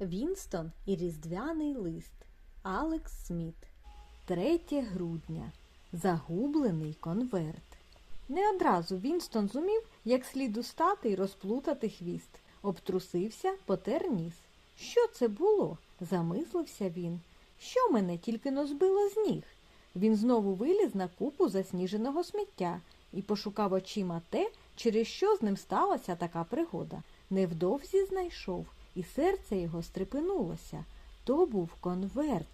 Вінстон і Різдвяний лист. Алекс Сміт. 3 грудня. Загублений конверт. Не одразу Вінстон зумів, як слід устати й розплутати хвіст. Обтрусився, потер ніс. Що це було? замислився він. Що мене тільки но збило з ніг? Він знову виліз на купу засніженого сміття і пошукав очима те, через що з ним сталася така пригода. Невдовзі знайшов, і серце його стрепенулося. То був конверт.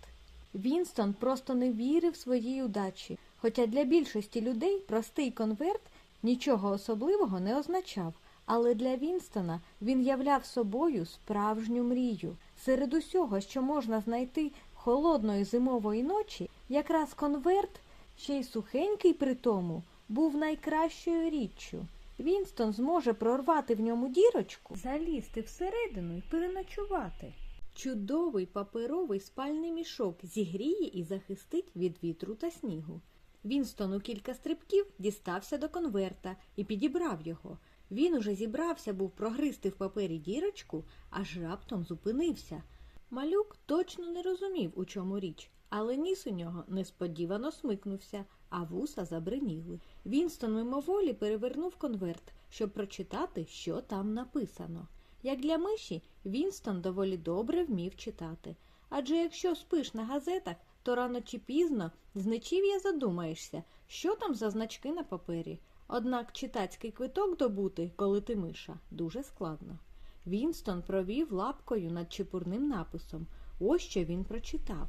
Вінстон просто не вірив своїй удачі, хоча для більшості людей простий конверт нічого особливого не означав. Але для Вінстона він являв собою справжню мрію. Серед усього, що можна знайти холодної зимової ночі, якраз конверт, ще й сухенький при тому, був найкращою річчю. Вінстон зможе прорвати в ньому дірочку, залізти всередину і переночувати. Чудовий паперовий спальний мішок зігріє і захистить від вітру та снігу. Вінстон у кілька стрибків дістався до конверта і підібрав його. Він уже зібрався був прогризти в папері дірочку, аж раптом зупинився. Малюк точно не розумів, у чому річ, але ніс у нього несподівано смикнувся, а вуса забриніли. Вінстон мимоволі перевернув конверт, щоб прочитати, що там написано. Як для миші, Вінстон доволі добре вмів читати. Адже якщо спиш на газетах, то рано чи пізно з задумаєшся, що там за значки на папері. Однак читацький квиток добути, коли ти миша, дуже складно. Вінстон провів лапкою над чепурним написом. Ось що він прочитав.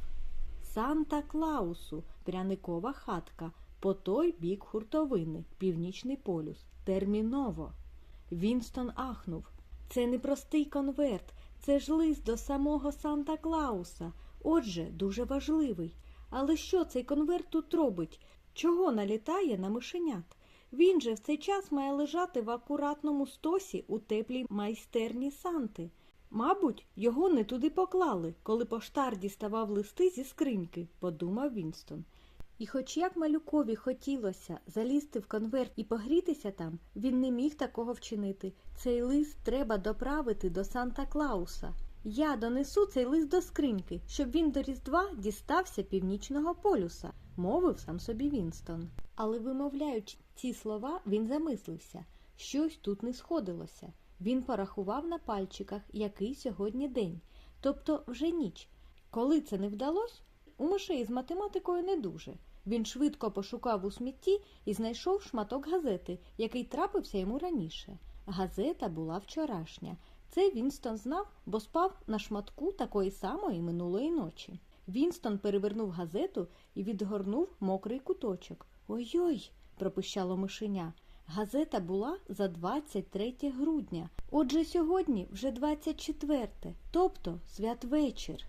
Санта Клаусу, пряникова хатка, по той бік хуртовини, північний полюс. Терміново. Вінстон ахнув. Це не простий конверт, це ж лист до самого Санта Клауса. Отже, дуже важливий. Але що цей конверт тут робить? Чого налітає на мишенят? Він же в цей час має лежати в акуратному стосі у теплій майстерні Санти. Мабуть, його не туди поклали, коли поштар діставав листи зі скриньки, подумав Вінстон. І хоч як малюкові хотілося залізти в конверт і погрітися там, він не міг такого вчинити. Цей лист треба доправити до Санта Клауса. Я донесу цей лист до скриньки, щоб він до Різдва дістався північного полюса, мовив сам собі Вінстон. Але, вимовляючи ці слова, він замислився. Щось тут не сходилося. Він порахував на пальчиках, який сьогодні день, тобто вже ніч. Коли це не вдалося, у мишей з математикою не дуже. Він швидко пошукав у смітті і знайшов шматок газети, який трапився йому раніше. Газета була вчорашня. Це Вінстон знав, бо спав на шматку такої самої минулої ночі. Вінстон перевернув газету і відгорнув мокрий куточок. Ой-ой, пропищало мишеня. Газета була за 23 грудня. Отже, сьогодні вже 24, тобто святвечір.